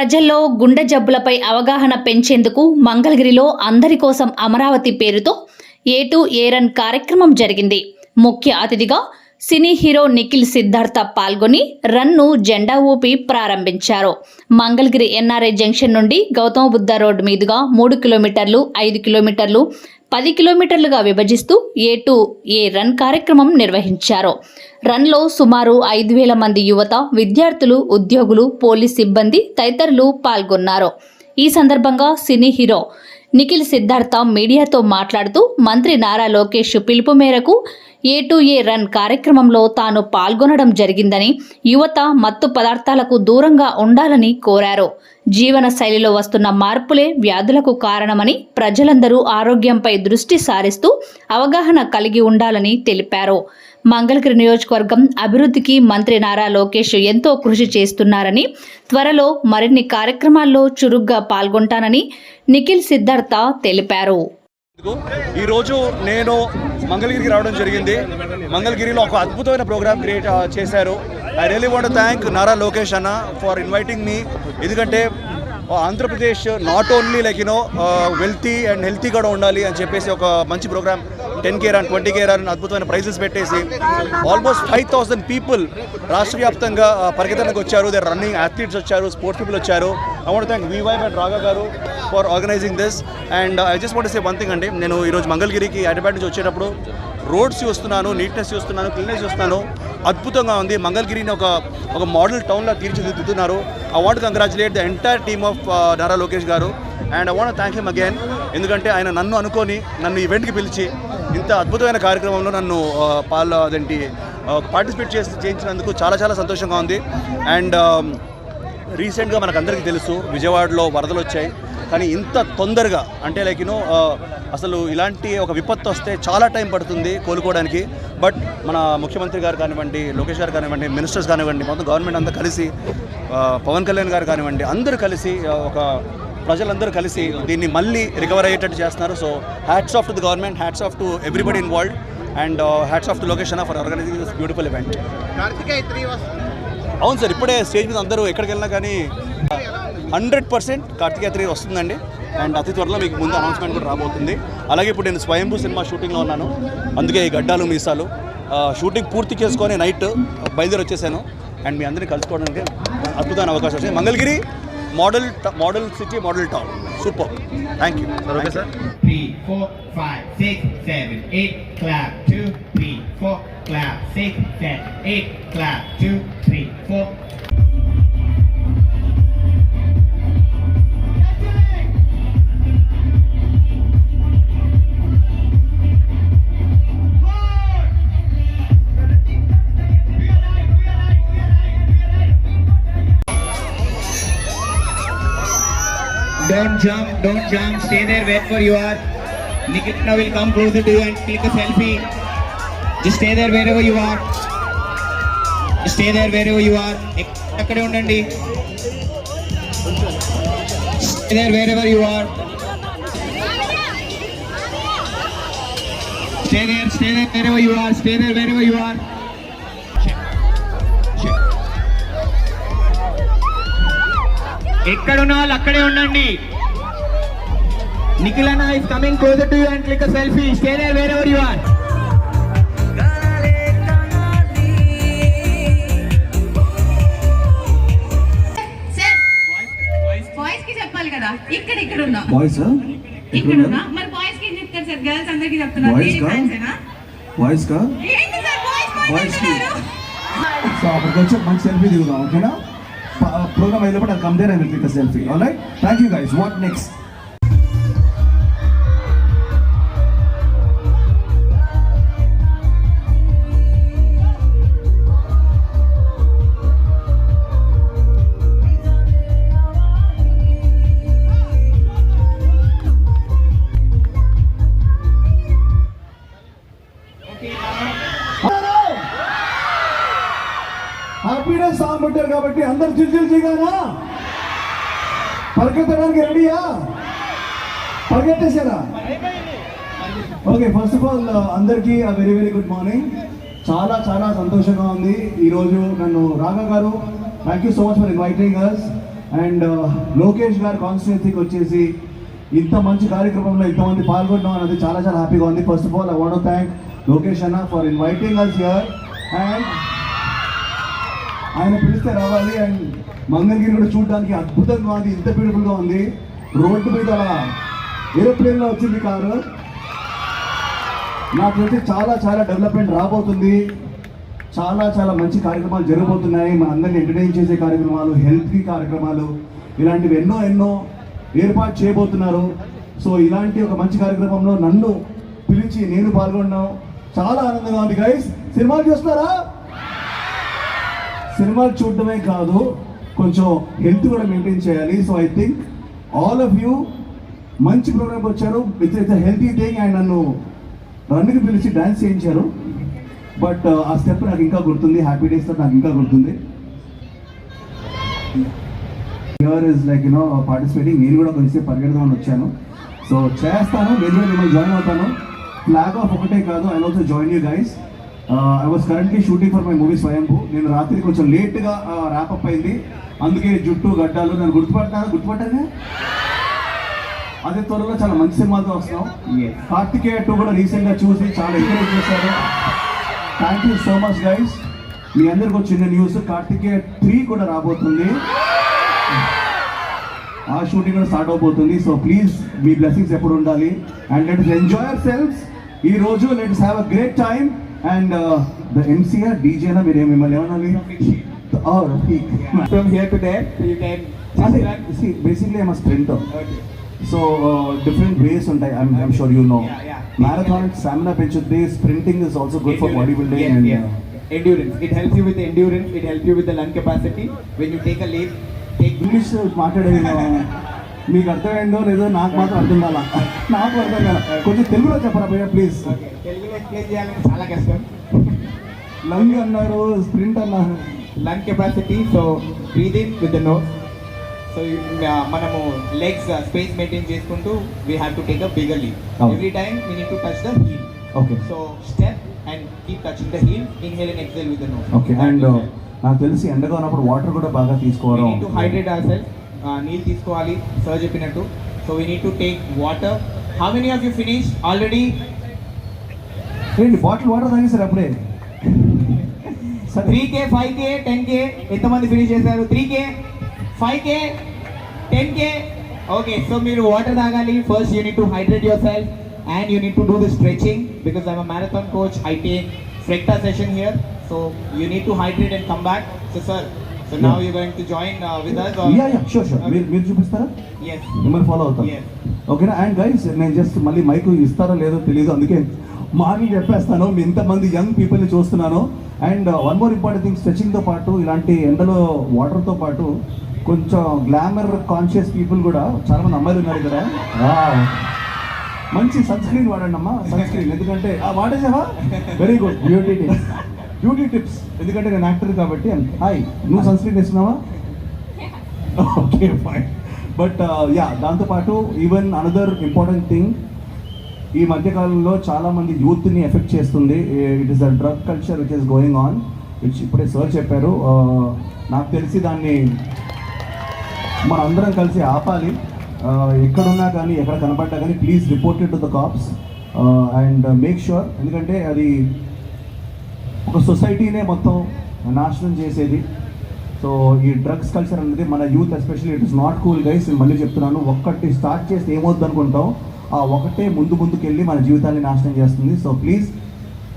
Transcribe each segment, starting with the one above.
ప్రజల్లో గుండె జబ్బులపై అవగాహన పెంచేందుకు మంగళగిరిలో అందరి కోసం అమరావతి పేరుతో ఏ టు ఏ రన్ కార్యక్రమం జరిగింది. ముఖ్య అతిథిగా సినీ హీరో నిఖిల్ సిద్ధార్థ పాల్గొని రన్ను జెండా ఊపి ప్రారంభించారు. మంగళగిరి ఎన్ఆర్ఐ జంక్షన్ నుండి గౌతమ బుద్ధ రోడ్డు మీదుగా మూడు కిలోమీటర్లు ఐదు కిలోమీటర్లు పది కిలోమీటర్లుగా విభజిస్తూ ఏ టు ఏ రన్ కార్యక్రమం నిర్వహించారు. రన్లో సుమారు ఐదు వేల మంది యువత విద్యార్థులు ఉద్యోగులు పోలీస్ సిబ్బంది తదితరులు పాల్గొన్నారు. ఈ సందర్భంగా సినీ హీరో నిఖిల్ సిద్ధార్థ మీడియాతో మాట్లాడుతూ మంత్రి నారా లోకేష్ పిలుపు మేరకు ఏ టు ఏ రన్ కార్యక్రమంలో తాను పాల్గొనడం జరిగిందని యువత మత్తు పదార్థాలకు దూరంగా ఉండాలని కోరారు. జీవన శైలిలో వస్తున్న మార్పులే వ్యాధులకు కారణమని ప్రజలందరూ ఆరోగ్యంపై దృష్టి సారిస్తూ అవగాహన కలిగి ఉండాలని తెలిపారు. మంగళగిరి నియోజకవర్గం అభివృద్ధికి మంత్రి నారా లోకేష్ ఎంతో కృషి చేస్తున్నారని త్వరలో మరిన్ని కార్యక్రమాల్లో చురుగ్గా పాల్గొంటానని నిఖిల్ సిద్ధార్థ తెలిపారు. ఈరోజు నేను మంగళగిరికి రావడం జరిగింది. మంగళగిరిలో ఒక అద్భుతమైన ప్రోగ్రామ్ క్రియేట్ చేశారు. I really want thank Nara Lokesh అన్న ఫర్ ఇన్వైటింగ్ మీ. ఎందుకంటే Andhra Pradesh not only like you know wealthy and healthy కూడా ఉండాలి అని చెప్పేసి ఒక మంచి program ten K and twenty K అని అద్భుతమైన ప్రైజెస్ పెట్టేసి ఆల్మోస్ట్ ఫైవ్ థౌసండ్ పీపుల్ రాష్ట్ర వ్యాప్తంగా ఆ, వచ్చారు. దే రన్నింగ్ అథ్లీట్స్ వచ్చారు స్పోర్ట్స్ పీపుల్ వచ్చారు. ఐ వాంట్ థ్యాంక్ వివైవ్ అండ్ రాగా గారు for organizing this and I just want say one thing అండి. నేను ఈరోజు మంగళగిరికి హైదరాబాద్ నుంచి వచ్చేటప్పుడు రోడ్స్ చూస్తున్నాను నీట్నెస్ చూస్తున్నాను క్లీన్నెస్ చూస్తున్నాను. అద్భుతంగా ఉంది. మంగళగిరిని ఒక ఒక మోడల్ టౌన్లో తీర్చిదిద్దుతున్నారు. I want congratulate the entire team of Nara Lokesh గారు. And I want thank him again ఎందుకంటే ఆయన నన్ను అనుకొని నన్ను ఈవెంట్కి పిలిచి ఇంత అద్భుతమైన కార్యక్రమంలో నన్ను పాల్ అదేంటి పార్టిసిపేట్ చేసి చేయించినందుకు చాలా చాలా సంతోషంగా ఉంది. అండ్ రీసెంట్గా మనకు అందరికీ తెలుసు విజయవాడలో వరదలు వచ్చాయి. కానీ ఇంత తొందరగా అంటే లైక్ యూనో అసలు ఇలాంటి ఒక విపత్తు వస్తే చాలా టైం పడుతుంది కోలుకోవడానికి. బట్ మన ముఖ్యమంత్రి గారు కానివ్వండి లోకేష్ గారు కానివ్వండి మినిస్టర్స్ కానివ్వండి మొత్తం గవర్నమెంట్ అంతా కలిసి పవన్ కళ్యాణ్ గారు కానివ్వండి అందరూ కలిసి ఒక ప్రజలందరూ కలిసి దీన్ని మళ్ళీ రికవర్ అయ్యేటట్టు చేస్తున్నారు. So hats off to the government hats off to everybody involved and hats off to location for organizing this beautiful event అవును సార్ ఇప్పుడే స్టేజ్ మీద అందరూ ఎక్కడికి వెళ్ళినా కానీ హండ్రెడ్ పర్సెంట్ కార్తికేయ త్రీ వస్తుందండి. అండ్ అతి త్వరలో మీకు ముందు అనౌన్స్మెంట్ కూడా రాబోతుంది. అలాగే ఇప్పుడు నేను స్వయంభూ సినిమా షూటింగ్లో ఉన్నాను. అందుకే ఈ గడ్డాలు మీసాలు షూటింగ్ పూర్తి చేసుకొని నైట్ బయలుదేరి వచ్చేసాను. అండ్ మీ అందరినీ కలుసుకోవడానికి అద్భుతమైన అవకాశం వచ్చింది. Mangalagiri model model city model town. Superb thank you. Sir okay sir. 3 clap. Two, three, four. clap. Six, seven, eight. clap. 2 wherever you are. Nikita will come closer to you and click a selfie. Just stay there wherever you are. Just stay there wherever you are. అక్కడే ఉండండి Stay there wherever you are. Stay there, stay there wherever you are. Stay there wherever you are. ఎక్కడున్న వాళ్ళు అక్కడే ఉండండి నిఖిల్ అన్న is coming closer to you and click selfie stay there wherever you are sir బాయ్స్కి చెప్పాలి కదా. ఇక్కడ ఇక్కడ ఉన్నా. బాయ్స్ ఇక్కడ ఉన్నా. మరి బాయ్స్కి ఏం చెప్తారు సార్? గర్ల్స్ అందరికి చెప్తున్నారు Boys లేడీ కా? ఫ్యాన్స్ ఏనా? బాయ్స్ కా? ఏంటి సార్? బాయ్స్ Boys బాయ్స్కి. అంటున్నారు? సో అక్కడికి వచ్చి మంచి సెల్ఫీ దిగుదాం ఓకేనా? ప్రోగ్రామ్ అయినప్పుడు అది come there and click selfie all right thank you guys what next కాబట్టి అందరు చిల్చిల్ చేయగానా పరిగెత్తడానికి రెడీయా? పరిగెత్తేసారా ఓకే ఫస్ట్ ఆఫ్ ఆల్ అందరికీ వెరీ వెరీ గుడ్ మార్నింగ్ చాలా చాలా సంతోషంగా ఉంది. ఈరోజు నన్ను రాఘా గారు thank you so much for inviting us and Lokesh గారి కాన్స్టిట్యున్సీకి వచ్చేసి ఇంత మంచి కార్యక్రమంలో ఇంతమంది పాల్గొనడం అనేది చాలా చాలా హ్యాపీగా ఉంది. First of all I want thank Lokesh అన్న for inviting us here and ఆయన పిలిస్తే రావాలి. అండ్ మంగళగిరి కూడా చూడడానికి అద్భుతంగా ఉంది. ఇంత బ్యూటిఫుల్గా ఉంది. రోడ్డు మీద అలా ఏరోప్లేన్లో వచ్చింది కారు. నాకు తెలిసి చాలా చాలా డెవలప్మెంట్ రాబోతుంది. చాలా చాలా మంచి కార్యక్రమాలు జరగబోతున్నాయి. మన అందరిని ఎంటర్టైన్ చేసే కార్యక్రమాలు హెల్తీ కార్యక్రమాలు ఇలాంటివి ఎన్నో ఎన్నో ఏర్పాటు చేయబోతున్నారు. సో ఇలాంటి ఒక మంచి కార్యక్రమంలో నన్ను పిలిచి నేను పాల్గొన్నాను చాలా ఆనందంగా ఉంది. గైస్ సినిమాలు చూస్తారా సినిమాలు చూడటమే కాదు కొంచెం హెల్త్ కూడా మెయింటైన్ చేయాలి. So I think all of you మంచి ప్రోగ్రామ్కి వచ్చారు. With its healthy thing and నన్ను రన్కి పిలిచి డ్యాన్స్ చేయించారు. బట్ uh, ఆ స్టెప్ నాకు ఇంకా గుర్తుంది. హ్యాపీ డేస్ నాకు ఇంకా గుర్తుంది. Here is like you know participating నేను కూడా కొంచెం పరిగెడదామని వచ్చాను. సో చేస్తాను. నేను కూడా మిమ్మల్ని జాయిన్ అవుతాను. ఫ్లాగ్ ఆఫ్ ఒకటే కాదు. I also join you guys I was currently shooting for my movie Swayambhu నేను రాత్రి కొంచెం లేట్గా ర్యాపప్ అయింది. అందుకే జుట్టు గడ్డాలు నన్ను గుర్తుపట్టాను గుర్తుపట్టానే అదే త్వరలో చాలా మంచి సినిమాతో వస్తున్నాం. కార్తికేయ టూ కూడా రీసెంట్గా చూసి చాలా ఎంకరేజ్ చేశారు. Thank you so much guys మీ అందరికి చిన్న న్యూస్ కార్తికేయ త్రీ కూడా రాబోతుంది. ఆ షూటింగ్ కూడా స్టార్ట్ అవబోతుంది. సో ప్లీజ్ మీ బ్లెస్సింగ్స్ ఎప్పుడు ఉండాలి? And let enjoy our selfs ఈ రోజు let's have a great time and the MCR డీజేనా మీరు ఏమి మిమ్మల్ని ఏమనాలి Oh, Rafiq. From here to there, you can అదే just run. Basically I'm sprinter Okay. So different ways ఉంటాయి I'm I'm sure you know Yeah, yeah. Marathon stamina పెంచుద్ది sprinting is also good for body building Yes, and yes. Endurance. It helps you with the endurance. It helps you with the lung capacity. When you take a leap, take English మాట్లాడేది మీకు అర్థమైందో లేదో నాకు మాత్రం అర్థం కాల. నాకు అర్థం కాల. కొంచెం తెలుగులో చెప్పరా భయ్య ప్లీజ్ Okay. తెలుగులో ఎక్స్ప్లెయిన్ చేయాలంటే చాలా కష్టం. లంగ్ అన్నారు స్ప్రింట్ అన్నారు. Lung capacity so breathe in with the nose so మనము లెగ్స్ స్పేస్ మెయింటైన్ చేసుకుంటూ we have to take a bigger leave Oh. Every time we need to touch the heel okay so step and keep touching the heel inhale and exhale with the nose okay and నాకు తెలిసి ఎండగా ఉన్నప్పుడు water కూడా బాగా తీసుకోవడం. To hydrate our self నీళ్ళు తీసుకోవాలి sir చెప్పినట్టు. So we need to take water how many of you finish already ఏంటి బాటిల్ వాటర్ తాగేసారు అప్పుడే? సరే three K five K ten K ఎంతమంది ఫినిష్ చేశారు? Three K five K ten K okay so మీరు వాటర్ తాగాలి. First you need to hydrate your self and you need to do the stretching because a marathon coach I take practice session here so you need to hydrate and come back so sir so now you going to join with us ya ya sure sure మీరు మీరు చూపిస్తారా? మిమ్మల్ని follow అవుతాం. Yes. ఓకేనా and guys నేను just మళ్ళీ mic ఇస్తారో లేదో తెలియదు అందుకే మాటలు చెప్పేస్తాను. మీ ఇంతమంది యంగ్ పీపుల్ని చూస్తున్నాను. And one more important thing స్ట్రెచింగ్తో పాటు ఇలాంటి ఎండలో వాటర్తో పాటు కొంచెం గ్లామర్ కాన్షియస్ పీపుల్ కూడా చాలా మంది అమ్మాయిలు ఉన్నారు ఇక్కడ. మంచి సన్ స్క్రీన్ వాడండి అమ్మా సన్ స్క్రీన్ ఎందుకంటే వాడేసావా very good beauty beauty tips. ఎందుకంటే నేను యాక్టర్ కాబట్టి హాయ్ నువ్వు సన్ స్క్రీన్ వేసుకున్నావా ఓకే ఫైన్ బట్ యా దాంతోపాటు ఈవెన్ అనదర్ ఇంపార్టెంట్ థింగ్ ఈ మధ్యకాలంలో చాలా మంది యూత్ని ఎఫెక్ట్ చేస్తుంది. It is a drug culture which is going on which ఇప్పుడే సార్ చెప్పారు. Uh, నాకు తెలిసి దాన్ని మన అందరం కలిసి ఆపాలి. Uh, ఎక్కడున్నా కానీ ఎక్కడ కనపడ్డా కానీ please report to the cops and make sure ఎందుకంటే అది ఒక సొసైటీనే మొత్తం నాశనం చేసేది. సో ఈ డ్రగ్స్ కల్చర్ అనేది మన youth especially it is not cool guys నేను మళ్ళీ చెప్తున్నాను. ఒక్కటి స్టార్ట్ చేస్తే ఏమవుద్ది అనుకుంటాం ఆ ఒకటే ముందు ముందుకెళ్ళి మన జీవితాన్ని నాశనం చేస్తుంది. సో ప్లీజ్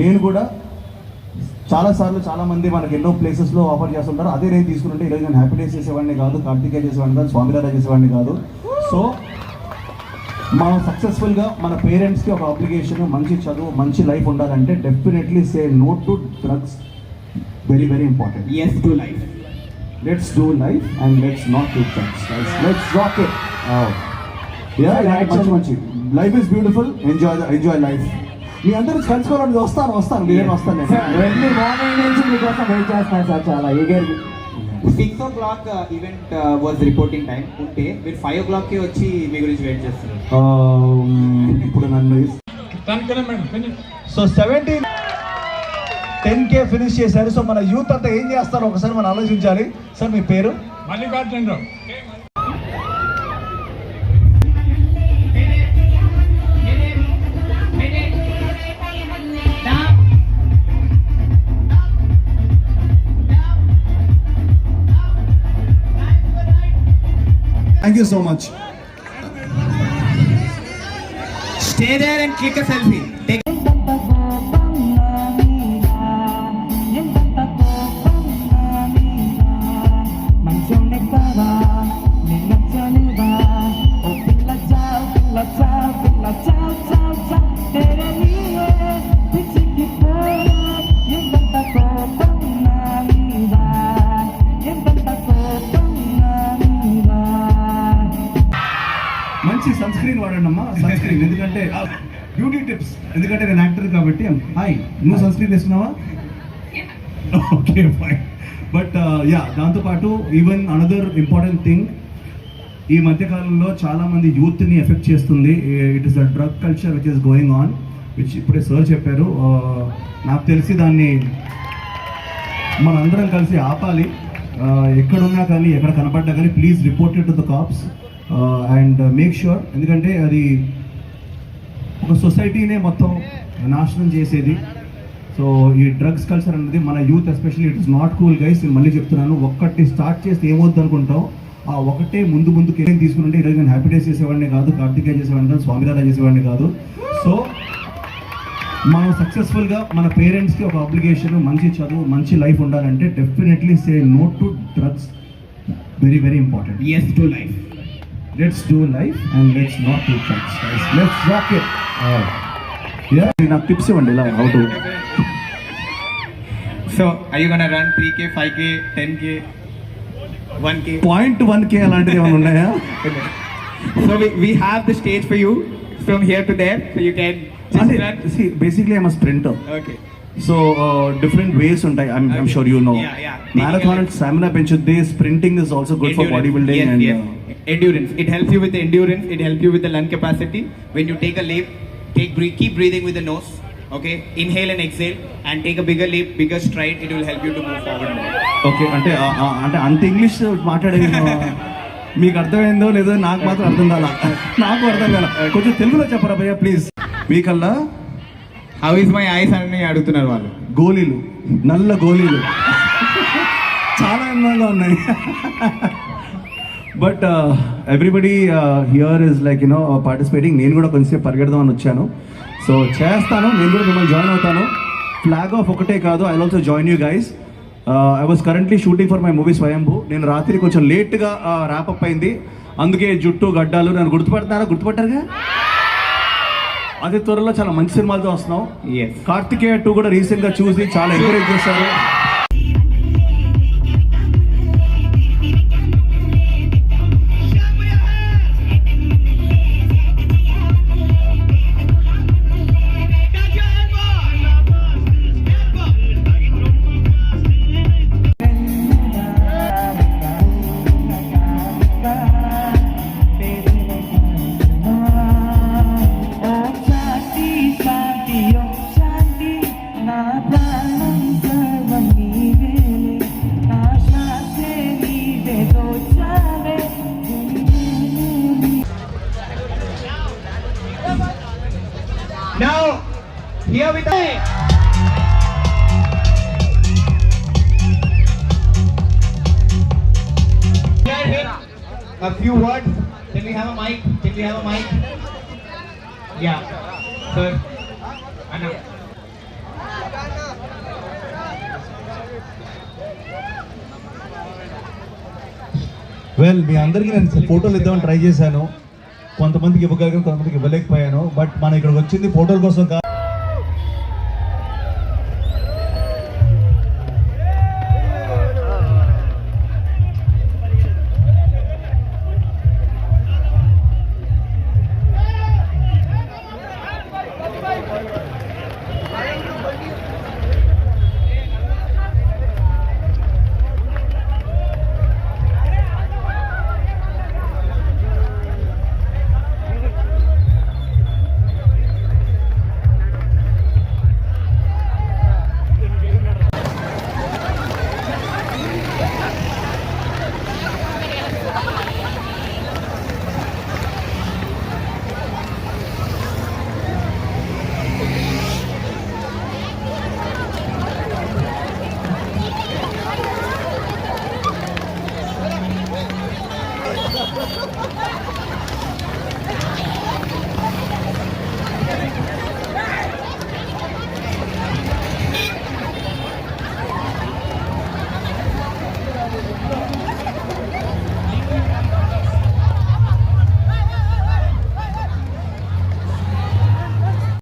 నేను కూడా చాలాసార్లు చాలామంది మనకి ఎన్నో ప్లేసెస్లో ఆఫర్ చేస్తుంటారు. అదే నేను తీసుకుంటే ఈరోజు నేను హ్యాపీనెస్ చేసేవాడిని కాదు కార్తికేయ చేసేవాడిని కాదు స్వామిరాజా చేసేవాడిని కాదు. సో మనం సక్సెస్ఫుల్గా మన పేరెంట్స్కి ఒక అప్లికేషన్ మంచి చదువు మంచి లైఫ్ ఉండాలంటే definitely say no to drugs very very important as to life let's do life and let's not do drugs let's rock it ya మంచి మంచి. Life is beautiful enjoy enjoy life మీ అందరూ కలుసుకోవాలని వస్తాను వస్తాను. నేను వస్తాను నేను. మార్నింగ్ నుంచి మీకోసం వెయిట్ చేస్తున్నాను సార్ చాలా eager six o'clock event was reporting time ఉంటే మీరు ఫైవ్ ఓ క్లాక్కి వచ్చి మీ గురించి వెయిట్ చేస్తున్నారు. Um, ఇప్పుడు నన్ను so seventeen ten K finish చేశారు. సో మన యూత్ అంతా ఏం చేస్తారో? ఒకసారి మనం ఆలోచించాలి. సార్ మీ పేరు? Mallikarjuna Rao. Thank you so much Stay there and click a selfie. Take screen వాడండి అమ్మా సన్ స్క్రీన్ ఎందుకంటే బ్యూటీ టిప్స్ ఎందుకంటే నేను యాక్టర్ కాబట్టి హాయ్ నువ్వు సన్ స్క్రీన్ వేసుకున్నావా ఓకే ఫైన్ బట్ యా దాంతోపాటు ఈవెన్ అనదర్ ఇంపార్టెంట్ థింగ్ ఈ మధ్యకాలంలో చాలా మంది యూత్ని ఎఫెక్ట్ చేస్తుంది it is the drug culture which is going on which ఇప్పుడే సార్ చెప్పారు. Uh, నాకు తెలిసి దాన్ని మనందరం కలిసి ఆపాలి. Uh, ఎక్కడున్నా కానీ ఎక్కడ కనపడ్డా కానీ please report to the cops and make sure ఎందుకంటే అది ఒక సొసైటీనే మొత్తం నాశనం చేసేది. సో ఈ డ్రగ్స్ కల్చర్ అనేది మన youth especially it is not cool guys నేను మళ్ళీ చెప్తున్నాను ఒక్కటి స్టార్ట్ చేస్తే ఏమవుద్ది అనుకుంటాం ఆ ఒకటే ముందు ముందుకు ఏం తీసుకుంటే ఈరోజు నేను హ్యాపీ డేస్ చేసేవాడిని కాదు కార్తికేయ చేసేవాడిని కాదు స్వామిరాధ చేసేవాడిని కాదు. సో మనం సక్సెస్ఫుల్గా మన పేరెంట్స్కి ఒక అప్లికేషన్ మంచి చదువు మంచి లైఫ్ ఉండాలంటే definitely say no to drugs very very important as to life let's do life and let's not do drugs let's rock it నాకు టిప్స్ ఇవ్వండి ఇలా how to So, are you gonna run 3k, 5k, 10k, 1k? Point one K అలాంటివి ఏమైనా ఉన్నాయా So we, we have the stage for you from here to there, so you can just అంటే run. Basically I'm sprinter Okay. So different ways ఉంటాయి. I I'm sure you know marathon and stamina పెంచుద్ది. Sprinting is also good for body building and endurance it help you with endurance it help you with the lung capacity when you take a leap take keep breathing with the nose okay inhale and exhale and take a bigger leap bigger straight it will help you to move forward okay అంటే అంటే అంత English మాట్లాడేది మీకు అర్థమైందో లేదో నాకు మాత్రం అర్థం కాదా నాకు అర్థం కాదా కొంచెం తెలుగులో చెప్పరా భయ్యా ప్లీజ్ మీకల్లా హౌ ఇస్ మై ఐస్ అని అడుగుతున్నారు వాళ్ళు. గోళీలు నల్ల గోళీలు చాలా అందంగా ఉన్నాయి. But everybody here is like you know participating నేను కూడా కొంచెంసేపు పరిగెడదామని వచ్చాను. సో చేస్తాను. నేను కూడా మిమ్మల్ని జాయిన్ అవుతాను. ఫ్లాగ్ ఆఫ్ ఒకటే కాదు. I also join you guys I was currently shooting for my movie Swayambhu నేను రాత్రి కొంచెం లేట్గా ర్యాపప్ uh, అయింది. అందుకే జుట్టు గడ్డాలు నన్ను గుర్తుపడతారా? గుర్తుపట్టారుగా? అదే త్వరలో చాలా మంచి సినిమాలతో వస్తున్నాం. కార్తికేయ టూ కూడా రీసెంట్గా చూసి చాలా ఎంకరేజ్ చేశారు వెల్ మీ అందరికీ నేను ఫోటోలు ఇద్దామని ట్రై చేశాను. కొంతమందికి ఇవ్వగలిగాను కొంతమందికి ఇవ్వలేకపోయాను. బట్ మనం ఇక్కడికి వచ్చింది ఫోటోల కోసం కాదు.